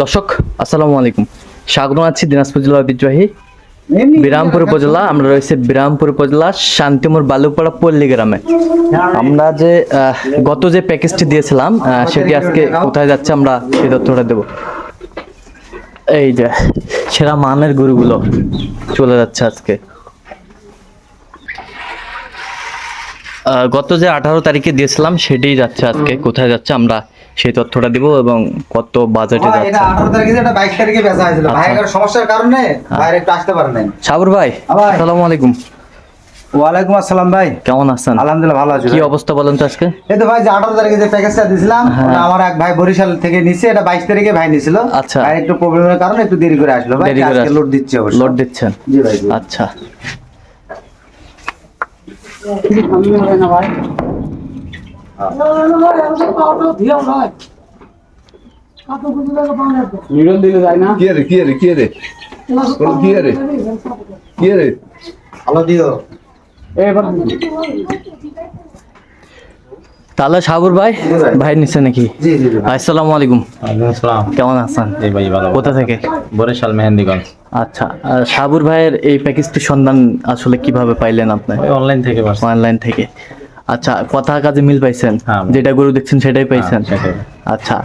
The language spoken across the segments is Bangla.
দর্শক আসসালামু আলাইকুম। স্বাগত আছি দিনাজপুর জেলা ঐতিহ্যবাহী বিরামপুর উপজেলা আমরা রয়েছে বিরামপুর উপজেলা শান্তিমোর বালুপাড়া পল্লী গ্রামে। আমরা যে গত যে প্যাকেজটি দিয়েছিলাম সেটি আজকে কোথায় যাচ্ছে আমরা সেই তথ্যটা দেব। এই যে সেরা মানের গরুগুলো চলে যাচ্ছে আজকে। আহ, গত যে আঠারো তারিখে দিয়েছিলাম সেটাই যাচ্ছে আজকে। কোথায় যাচ্ছে আমরা সেই তথ্যটা দিব এবং কত বাজেটে যাচ্ছে এটা আঠারো তারিখে যেটা বাইশ তারিখে বেচা হয়েছিল। আচ্ছা। ভাইয়ের সমস্যার কারণে বাইরে একটু আসতে পারে নাই। সাবর ভাই হ্যাঁ আসসালামু আলাইকুম। ওয়ালাইকুম আসসালাম ভাই। কেমন আছেন? আলহামদুলিল্লাহ ভালো আছি কি অবস্থা বলেন তো আজকে? এই তো ভাই যে আঠারো তারিখে যে প্যাকেজটা দিয়েছিলাম হ্যাঁ। আমার এক ভাই বরিশাল থেকে নিছে এটা বাইশ তারিখে ভাই নিছিল। আচ্ছা। ভাই একটু প্রবলেমের কারণে একটু দেরি করে আসলো ভাই আজকে লোড দিচ্ছে অবশ্য। লোড দিচ্ছেন? জি ভাই। জি। কি রে কি রে কি রে? কোন কি রে? কি রে? ভালো দিও। তাহলে সাবুর ভাই ভাই। ভাই নিচ্ছে নাকি। আসসালামু আলাইকুম। কেমন আছেন? এই ভাই ভালো। কোথা থেকে? বরিশাল মেহেন্দিগঞ্জ। আচ্ছা সাবুর ভাইয়ের এই প্যাকেজটির সন্ধান আসলে কীভাবে পাইলেন আপনি? অনলাইন থেকে অনলাইন থেকে। আচ্ছা কথা কাজে মিল পাইছেন? হ্যাঁ। যেটা গরু দেখছেন সেটাই পাইছেন। হ্যাঁ, আচ্ছা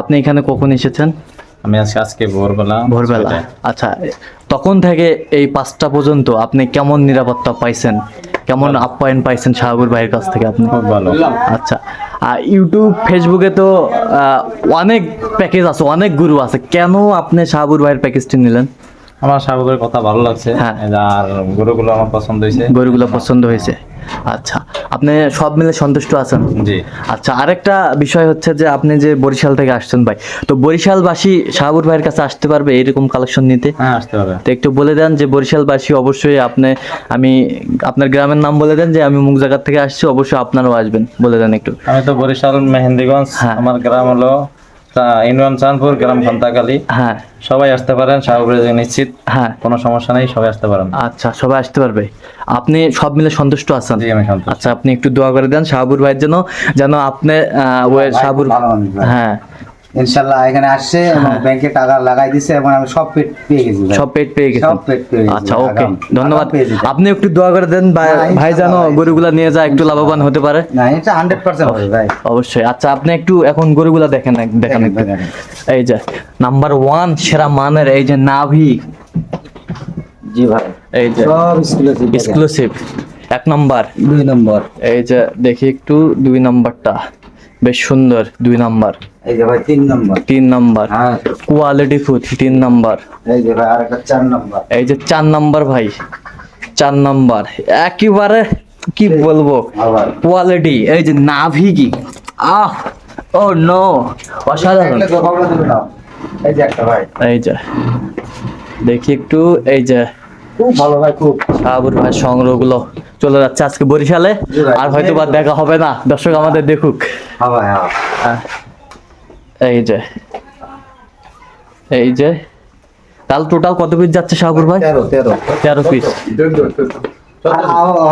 আপনি এখানে কখন এসেছেন? আমি আজকে আজকে ভোরবেলা। ভোরবেলা। আচ্ছা তখন থেকে এই পাঁচটা পর্যন্ত আপনি কেমন নিরাপত্তা পাইছেন? কেমন আপ্যায়ন পাইছেন শাহাবুর ভাইয়ের কাছ থেকে আপনি? খুব ভালো। আচ্ছা আর ইউটিউব ফেসবুকে তো অনেক প্যাকেজ আছে অনেক গুরু আছে। কেন আপনি শাহাবুর ভাইয়ের প্যাকেজটি নিলেন? আমার সাবকের কথা ভালো লাগছে। হ্যাঁ। আর গরুগুলো আমার পছন্দ হয়েছে। গরুগুলো পছন্দ হয়েছে। আচ্ছা আপনি সব মিলে সন্তুষ্ট আছেন? জি। আচ্ছা আরেকটা বিষয় হচ্ছে যে আপনি যে বরিশাল থেকে আসছেন ভাই তো বরিশালবাসী শাহাবুর ভাইয়ের কাছে আসতে পারবে এরকম কালেকশন নিতে? হ্যাঁ আসতে পারবে। তো একটু বলে দেন যে বরিশালবাসী অবশ্যই আপনি আমি আপনার গ্রামের নাম বলে দেন যে আমি মুখ জায়গার থেকে আসছি অবশ্যই আপনারও আসবেন বলে দেন একটু। আমি তো বরিশাল মেহেন্দিগঞ্জ হ্যাঁ। আমার গ্রাম হলো ইউনিয়ন চাঁদপুর গ্রাম খন্তাকালী হ্যাঁ। সবাই আসতে পারেন সাহবের নিশ্চিত। হ্যাঁ। কোনো সমস্যা নেই সবাই আসতে পারেন। আচ্ছা সবাই আসতে পারবে। আপনি সব মিলে সন্তুষ্ট আছেন? জি আমি সন্তুষ্ট। আচ্ছা আপনি একটু দোয়া করে দেন শাহাবুর ভাইয়ের জন্য যেন আপনি আহ, ওই ভাই। হ্যাঁ। ইনশাল্লাহ এখানে আসছে এবং ব্যাংকে টাকা লাগাই দিছে এবং আমি সব পেট পেয়ে গেছি সব পেট পেয়ে গেছেন? সব পেট পেয়ে আচ্ছা ওকে। ধন্যবাদ। আপনি একটু দোয়া করে দেন ভাই- না, ভাই যেন গরুগুলা নিয়ে যায় একটু লাভবান হতে পারে। না এটা হান্ড্রেড পার্সেন্ট হবে ভাই। অবশ্যই। আচ্ছা আপনি একটু এখন গরুগুলা দেখেন দেখেন। এই যে নাম্বার ওয়ান সেরা মানের এই যে নাভি। জি ভাই। এই যে সব এক্সক্লুসিভ এক্সক্লুসিভ এক নাম্বার দুই নম্বর এই যে দেখি একটু দুই নাম্বারটা বেশ সুন্দর দুই নাম্বার। এই যে ভাই তিন নম্বর। তিন নাম্বার। হ্যাঁ। কোয়ালিটি ফুড তিন নাম্বার। এই যে ভাই আরেকটা চার নম্বর। এই যে চার নাম্বার ভাই চার নাম্বার। একেবারে কি বলব? কোয়ালিটি এই যে নাভি কি? আহ! ও নো অসাধারণ। যে একটা ভাই। এই যে দেখি একটু এই যে। খুব ভালো ভাই খুব। শাহাবুর ভাই সংগ্রহগুলো চলে যাচ্ছে আজকে বরিশালে। আর হয়তো বা দেখা হবে না দর্শক আমাদের দেখুক। হ্যাঁ হ্যাঁ। আহ, এই যে এই যে। টোটাল কত পিস যাচ্ছে ভাই? তেরো তেরো। তেরো পিস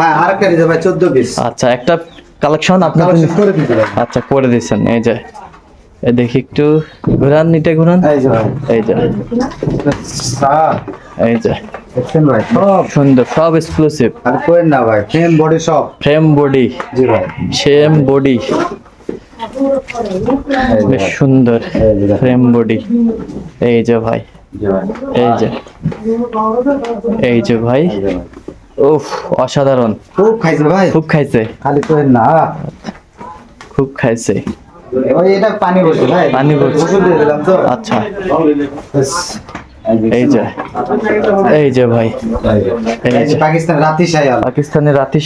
হ্যাঁ আচ্ছা একটা কালেকশন আপনার আচ্ছা করে দিচ্ছেন এই যে। দেখি একটু ঘুরান নিটে ঘুরান। এই যে। এই যে। দেখছেন ভাই সব। সুন্দর সব এক্সক্লুসিভ আর কোয়েন না ভাই ফ্রেম বডি সব। ফ্রেম বডি জি ভাই। সেম বডি বেশ সুন্দর। এই যে দেখেন। ফ্রেম বডি এই যে। ভাই এই যে এই যে ভাই। উফ অসাধারণ। খুব খাইছে ভাই। খুব খাইছে। খালি কোয়েন না। খুব খাইছে। এটা পানি বসে ভাই। পানি পড়ছে। ওষুধ দিয়ে দিলাম তো। আচ্ছা। এই যে এই যে ভাই। পাকিস্তান রাতি পাকিস্তানের রাতি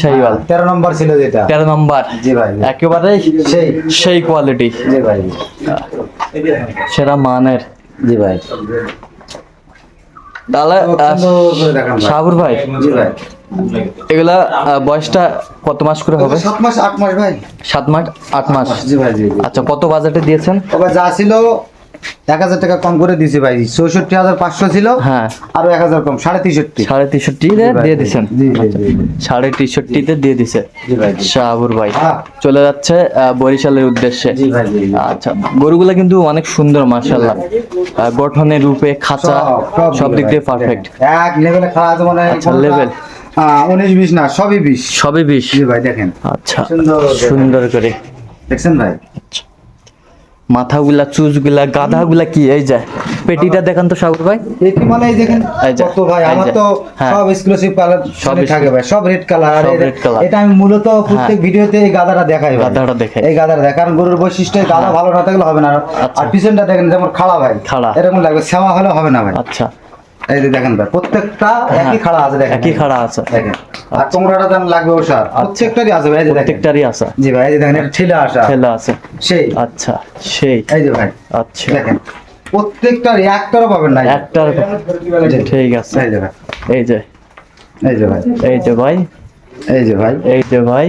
তেরো নম্বর ছিল যেটা। তেরো নম্বর। জি ভাই। একেবারে সেই। সেই কোয়ালিটি জি ভাই। সেরা মানের। জি ভাই। তাহলে দেখান ভাই। জি ভাই। এগুলা বয়সটা কত মাস করে হবে? সাত মাস আট মাস ভাই। সাত মাস আট মাস। জি ভাই জি জি। আচ্ছা কত বাজেটে দিয়েছেন? যা ছিল এক হাজার টাকা কম করে দিছি ভাই। চৌষট্টি হাজার পাঁচশো ছিল হ্যাঁ। আরও এক হাজার কম সাড়ে তেষট্টি সাড়ে তেষট্টিতে দিয়ে জি। সাড়ে তেষট্টিতে দিয়ে দিছে। শাহাবুর ভাই হ্যাঁ। চলে যাচ্ছে বরিশালের উদ্দেশ্যে। আচ্ছা গরুগুলা কিন্তু অনেক সুন্দর মাশাল্লাহ গঠনে রূপে খাঁচা সব দিক দিয়ে পারফেক্ট। এক লেভেলে খেলা আছে মানে আচ্ছা, উনিশ বিশ না সবই বিশ। সবই জি ভাই দেখেন। আচ্ছা সুন্দর সুন্দর করে। দেখছেন ভাই? মাথাগুলা চুজগুলা গাধাগুলা কি? এই যায় পেটিটা দেখান তো সাগর ভাই। মানে এই দেখেন কত ভাই আমার তো হ্যাঁ। সব এক্সক্লুসিভ কালার সব সব থাকে ভাই সব রেড কালার আর এটা আমি মূলত প্রত্যেক হ্যাঁ। ভিডিওতে এই গাদাটা দেখাই ভাই। গাধাটা দেখাই। এই দেখাই। কারণ গরুর বৈশিষ্ট্য এই গাদা ভালো না থাকলে হবে না। আর- আচ্ছা। পিছনটা দেখেন যেমন খাড়া ভাই। খাড়া। এরকম লাগবে শ্যামা হলে হবে না ভাই। আচ্ছা। এই যে দেখেন ভাই প্রত্যেকটা একই খাড়া আছে দেখেন একই খাড়া আছে। দেখেন। আর তোমরাটা যেন লাগবে ওষার। প্রত্যেকটারই আছে ভাই এই যে দেখেন। প্রত্যেকটারই আছে। জি ভাই এই যে দেখেন ঠেলে আসা ঠেলা আছে। সেই। আচ্ছা সেই। এই যে ভাই আচ্ছা। দেখেন প্রত্যেকটার একটারও পাবেন না একটার ঠিক আছে। এই যে ভাই। এই যে। এই যে ভাই। এই যে ভাই। এই যে ভাই। এই যে ভাই।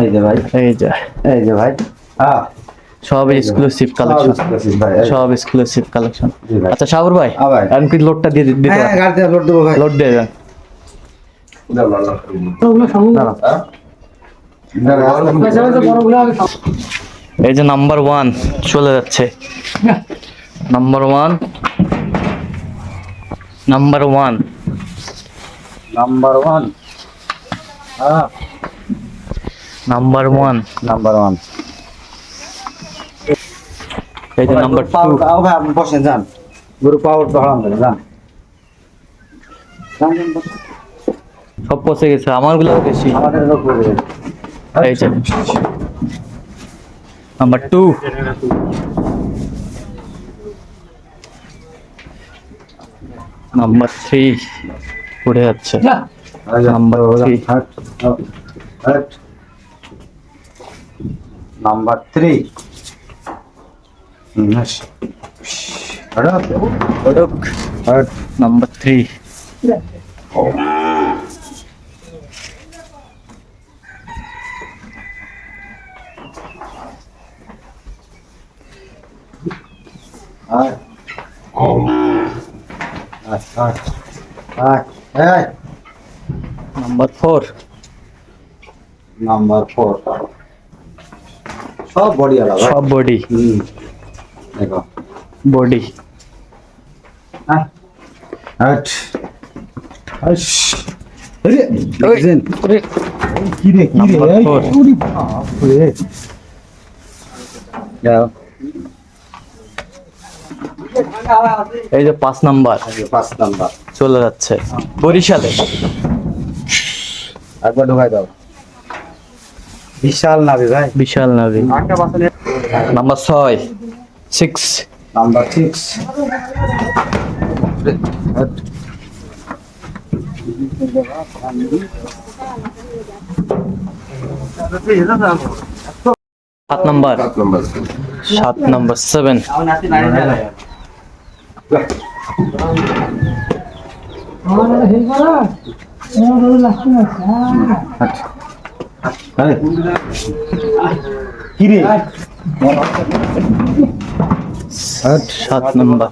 এই যে ভাই। এই যে। এই যে ভাই। হ্যাঁ সব এক্সক্লুসিভ কালেকশন সব এক্সক্লুসিভ কালেকশন আচ্ছা সাগর ভাই হ্যাঁ আমি কি লোডটা দিয়ে দিতে হ্যাঁ গাড়িতে লোড দেবো ভাই। লোড দিয়ে দেন। এই যে নাম্বার ওয়ান চলে যাচ্ছে। Number one. Number one. Number one. হ্যাঁ। Number one. Number one. এই যে নাম্বার টু। আপনি বসেন যান। গরু পাওয়ার তো হারাম যান। যান, যান, বসেন। সব পচে গেছে আমারগুলো বেশি। আমাদের। এই যে। নাম্বার টু নাম্বার থ্রি উঠে যাচ্ছে number three. Number three. Number three হাট। হাট, হাট, হাট। এই, নাম্বার ফোর নাম্বার ফোর সব বডি আলাদা। সব বডি হুম। দেখো। বডি হ্যাঁ। হাট হাস আরে দেখছেন? কি রে কি রে? Number এই, four. ওরে যাও এই যে পাঁচ নাম্বার। পাঁচ নাম্বার। চলে যাচ্ছে। বরিশালে। একবার ঢুকাই দাও। বিশাল নাবি ভাই। বিশাল নাভি নাম্বার ছয় সিক্স নাম্বার সিক্স সাত নাম্বার। সাত নাম্বার। সেভেন কি রে সাত নাম্বার।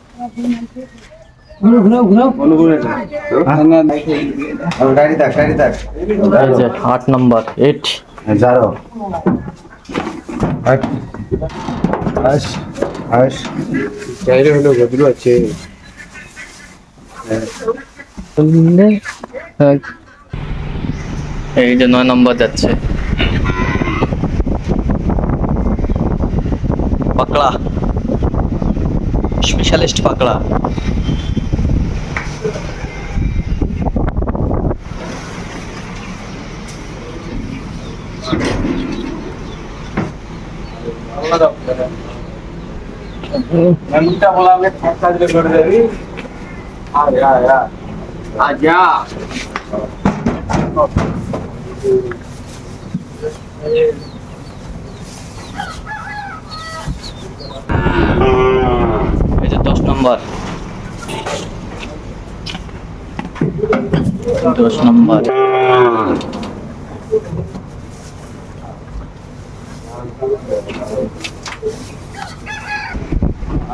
আট নাম্বার এইট হাট হাস হাস চাইলে হলো আছে। এই যে নয় নম্বর যাচ্ছে। পাকড়া। স্পেশালিস্ট পাকড়া। এই যে দশ নম্বর দশ নম্বর এইতে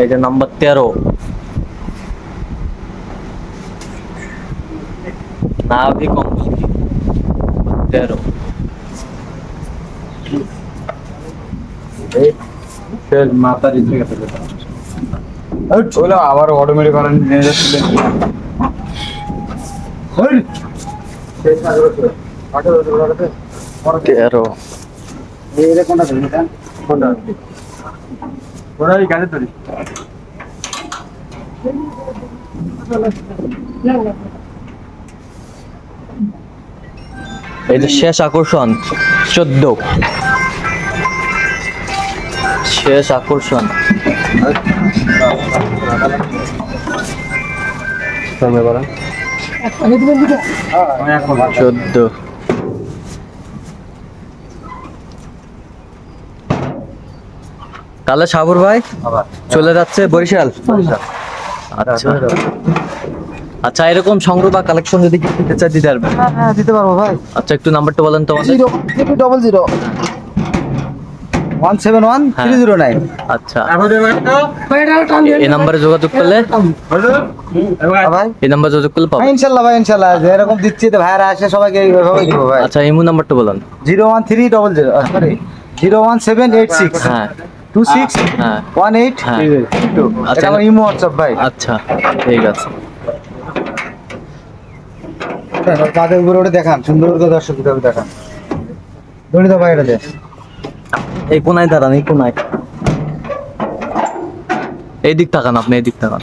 এই যে নাম্বার তেরো। নাভিক অংশ তেরো। মাথার ইচ্ছে গেছে আবার অটোমেটিক কারেন্ট নিয়ে যাচ্ছে। তেরো। কোনটা কোনটা? ধরি এই যে শেষ আকর্ষণ চোদ্দ। শেষ আকর্ষণ। চোদ্দ। তাহলে সাবুর ভাই চলে যাচ্ছে বরিশাল। আচ্ছা। আচ্ছা এরকম সংগ্রহ বা কালেকশন যদি দিতে চায় দিতে পারবেন? হ্যাঁ হ্যাঁ দিতে পারব ভাই। আচ্ছা একটু নাম্বারটা বলেন তো zero double zero. One seven one three zero nine. আচ্ছা। এই নাম্বারে যোগাযোগ করলে? এই নাম্বারে যোগাযোগ করলে হ্যাঁ, ইনশাল্লাহ ভাই ইনশাল্লাহ যেরকম দিচ্ছি তো ভাইরা আসে সবাইকে এইভাবে দিব ভাই। আচ্ছা ইমু নাম্বারটা বলেন। Zero one three double zero sorry zero one seven eight six. হ্যাঁ। টু সিক্স হ্যাঁ ওয়ান এইট হ্যাঁ। টু আচ্ছা। আমার ইমো হোয়াটসঅ্যাপ ভাই। আচ্ছা ঠিক আছে। তাদের উপরে ওটা দেখান সুন্দর করে দর্শক দেখান। দে এই কোনায় দাঁড়ান এই কোনায়। এই দিক তাকান আপনি এই দিক তাকান।